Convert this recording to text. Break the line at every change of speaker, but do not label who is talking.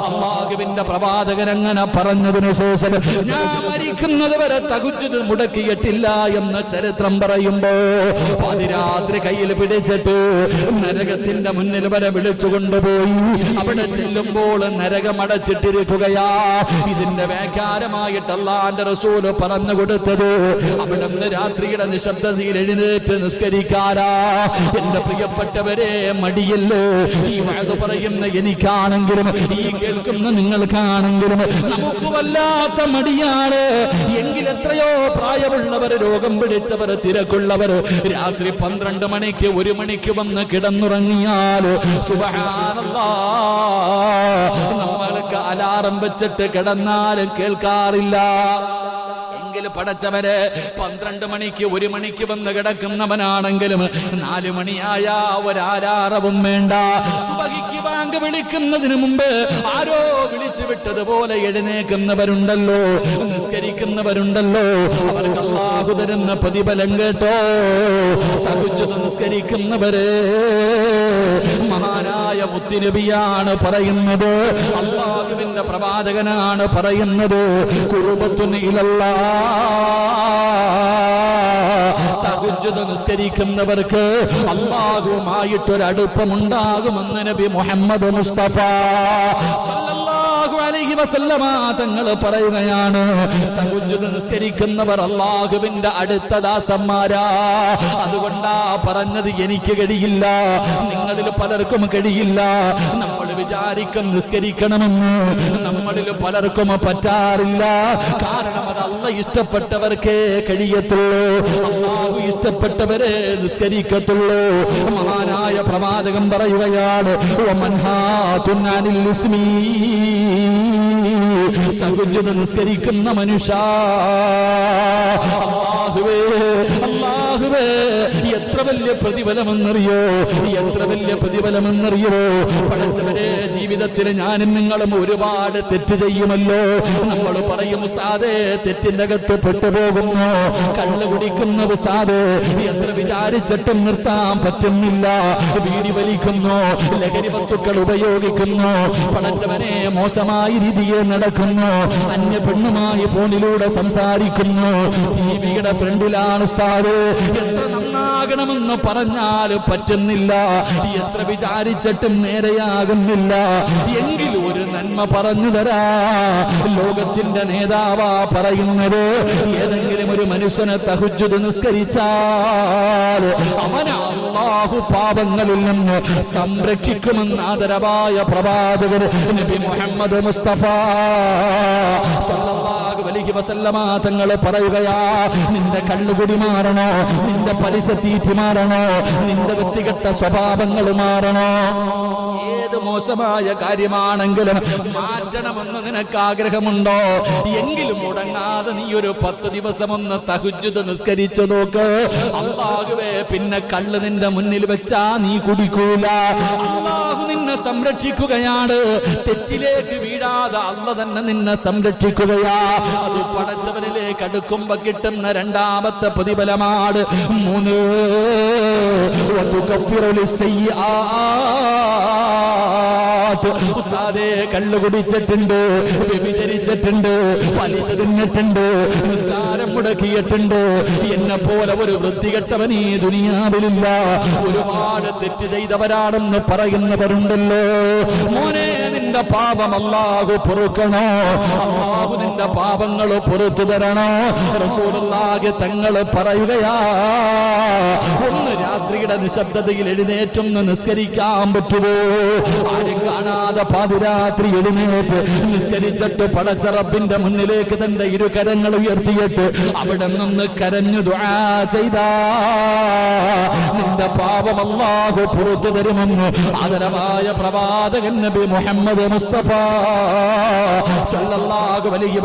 엄마 അള്ളാഹുവിന്റെ പ്രവാചകൻ അങ്ങനെ പറഞ്ഞതിനു ശേഷം ഞാൻ മരിക്കുന്നത് വരെ തകുച്ചത് മുടക്കിയിട്ടില്ല എന്ന് ചരിത്രം പറയുമ്പോ പാതിരാത്രി കയ്യിൽ പിടിച്ചിട്ട് നരകത്തിന്റെ മുന്നിൽ വരെ വിളിച്ചു കൊണ്ടുപോയി. അവിടെ ചെല്ലുമ്പോൾ നരകം അടച്ചിട്ടിരിക്കുകയാ. ഇതിന്റെ വ്യാഖ്യാനമായിട്ട് അള്ളാന്റെ റസൂൽ പറഞ്ഞു കൊടുത്തത്. അവിടെ രാത്രിയുടെ നിശബ്ദതയിൽ എഴുന്നേറ്റ് നിസ്കരിക്കാരാ എന്റെ പ്രിയപ്പെട്ടവരെ മടിയല്ലേ? ഈ വയത് പറയുന്ന എനിക്കാണെങ്കിലും ഈ കേൾക്കുന്ന നിങ്ങൾക്കാണെങ്കിലും നമുക്ക് വല്ലാത്ത മടിയാണ്. എങ്കിൽ എത്രയോ പ്രായമുള്ളവർ രോഗം പിടിച്ചവർ തിരക്കുള്ളവർ രാത്രി പന്ത്രണ്ട് മണിക്ക് ഒരു മണിക്ക് വന്ന് കിടന്നുറങ്ങിയാലോ നമ്മൾക്ക് അലാറം വെച്ചിട്ട് കിടന്നാലും കേൾക്കാറില്ല. എങ്കിൽ പടച്ചവര് പന്ത്രണ്ട് മണിക്ക് ഒരു മണിക്ക് വന്ന് കിടക്കുന്നവനാണെങ്കിലും നാലു മണിയായ ഒരാലാറവും വേണ്ട. സുബഹിക്ക് ബാങ്ക് വിളിക്കുന്നതിന് മുമ്പ് ആരോ വിട്ടതുപോലെ എഴുന്നേക്കുന്നവരുണ്ടല്ലോ നിസ്കരിക്കുന്നവരുണ്ടല്ലോ. അവർക്ക് അള്ളാഹു തരുന്ന പ്രതിഫലം കേട്ടോ. തകുജത് നിസ്കരിക്കുന്നവരെ മഹാനായ മുത്തിനബിയാണ് പറയുന്നത്. അള്ളാഹുവിന്റെ പ്രവാചകനാണ് പറയുന്നത്. കുറുബത്തുനിലല്ല തകുജത് നിസ്കരിക്കുന്നവർക്ക് അള്ളാഹുമായിട്ടൊരടുപ്പമുണ്ടാകുമെന്ന് നബി മുഹമ്മദ് മുസ്തഫ സല്ലല്ലാഹു അലൈഹി വസല്ലമ തങ്ങൾ പറയുകയാണ് നിസ്കരിക്കുന്നവർ അള്ളാഹുവിന്റെ അടുത്ത ദാസന്മാരാ. അതുകൊണ്ടാ പറഞ്ഞത് എനിക്ക് കഴിയില്ല നിങ്ങളിൽ പലർക്കും കഴിയില്ല വിചാരിക്കും നിസ്കരിക്കണമെന്ന്. നമ്മളിൽ പലർക്കും പറ്റാറില്ല. കാരണം അത് അല്ല ഇഷ്ടപ്പെട്ടവർക്കേ കഴിയത്തുള്ളൂ. അള്ളാഹു ഇഷ്ടപ്പെട്ടവരെ നിസ്കരിക്കത്തുള്ളൂ. മഹാനായ പ്രവാചകൻ പറയുകയാണ് "വമൻഹാതുൻ അനിൽ ഇസ്മീ. തഹജ്ജുദ് നിസ്കരിക്കുന്ന മനുഷ്യ. അല്ലാഹുവേ അല്ലാഹുവേ എത്ര വലിയ പ്രതിഫലമെന്നറിയോ? എത്ര വലിയ പ്രതിഫലമെന്നറിയോ? പഠിച്ചവരെ ജീവിതത്തിൽ ഞാനും നിങ്ങളും ഒരുപാട് തെറ്റ് ചെയ്യുമല്ലോ. നമ്മൾ പറയും ഉസ്താദേ തെറ്റിന്റെ അകത്ത് പെട്ടുപോകുന്നു. കള്ളു കുടിക്കുന്ന ഉസ്താദ്. എത്ര വിചാരിച്ചിട്ടും നിർത്താൻ പറ്റുന്നില്ല. വീടി വലിക്കുന്നു. ലഹരി വസ്തുക്കൾ ഉപയോഗിക്കുന്നു. പടച്ചവനെ മോശമായ രീതിയിൽ നടക്കുന്നു. അന്യ പെണ്ണുമായി ഫോണിലൂടെ സംസാരിക്കുന്നു. ടിവിയുടെ ഫ്രണ്ടിലാണ് ഉസ്താദ്. എത്ര നന്നാകണമെന്ന് പറഞ്ഞാൽ പറ്റുന്നില്ല. എത്ര വിചാരിച്ചിട്ടും നേരെയാകുന്നില്ല. എങ്കിൽ ഒരു നന്മ പറഞ്ഞു തരാ. ലോകത്തിന്റെ നേതാവാ പറയുന്നത്. ഏതെങ്കിലും ഒരു മനുഷ്യനെ തഹുജുദ് നിസ്കരിച്ചാൽ അവനെ പാപങ്ങളിൽ നിന്ന് സംരക്ഷിക്കുമെന്ന് ആദരവായ പ്രവാചകർ നബി മുഹമ്മദ് മുസ്തഫ സല്ലല്ലാഹു അലൈഹി വസല്ലമ തങ്ങൾ പറയുകയാ നിന്റെ കണ്ണുകുടി മാറണോ? നിന്റെ പലിശ തീറ്റി മാറണോ? നിന്റെ വ്യക്തിഗത സ്വഭാവങ്ങൾ മാറണോ? ഏത് മോശമായ കാര്യമാണെങ്കിലും മാറ്റണമെന്ന് നിനക്ക് ആഗ്രഹമുണ്ടോ? എങ്കിലും മുടങ്ങാതെ നീ ഒരു പത്ത് ദിവസം ഒന്ന് തഹുജുദ് നിസ്കരിച്ചു നോക്ക്. അള്ളാഹുവേ പിന്നെ കള്ള് നിന്റെ മുന്നിൽ വെച്ചാ നീ കുടിക്കൂല. അള്ളാഹു നിന്നെ സംരക്ഷിക്കുകയാണ്. തെറ്റിലേക്ക് വീഴാതെ അല്ല തന്നെ നിന്നെ സംരക്ഷിക്കുകയാ. അത് പടച്ചവനിലേക്ക് അടുക്കുമ്പോ കിട്ടുന്ന രണ്ടാമത്തെ പ്രതിഫലമാണ്. മൂന്ന് وتكفر للسيئات ഉസ്താദേ കള്ളു കുടിച്ചിട്ടുണ്ട് വ്യഭിചരിച്ചിട്ടുണ്ട് പലിശ തിന്നിട്ടുണ്ട് നിസ്കാരം മുടക്കിയിട്ടുണ്ട്. എന്നെ പോലെ ഒരു വൃത്തികെട്ടവൻ ഈ ദുനിയാവിലില്ല. ഒരുപാട് തെറ്റ് ചെയ്തവരാണെന്ന് പറയുന്നവരുണ്ടല്ലോ. മോനെ നിന്റെ പാപം അല്ലാഹു പൊറുക്കണോ? അല്ലാഹു നിന്റെ പാപങ്ങൾ പൊറത്തു തരണോ? റസൂലുള്ളാഹി തങ്ങൾ പറയുകയാ രാത്രിയുടെ നിശബ്ദതയിൽ എഴുന്നേറ്റൊന്ന് നിസ്കരിക്കാൻ പറ്റുമോ? ആരും കാണാതെ പാതിരാത്രി എഴുന്നേറ്റ് നിസ്കരിച്ചിട്ട് പടച്ചറപ്പിന്റെ മുന്നിലേക്ക് തന്റെ ഇരുകരങ്ങൾ ഉയർത്തിയിട്ട് അവിടെ നിന്ന് കരഞ്ഞു ദുആ ചെയ്താ. നിന്റെ പാപം അല്ലാഹു പുറത്തു തരുമെന്ന് ആദരവായ പ്രവാചകൻ നബി മുഹമ്മദ് മുസ്തഫ സല്ലല്ലാഹു അലൈഹി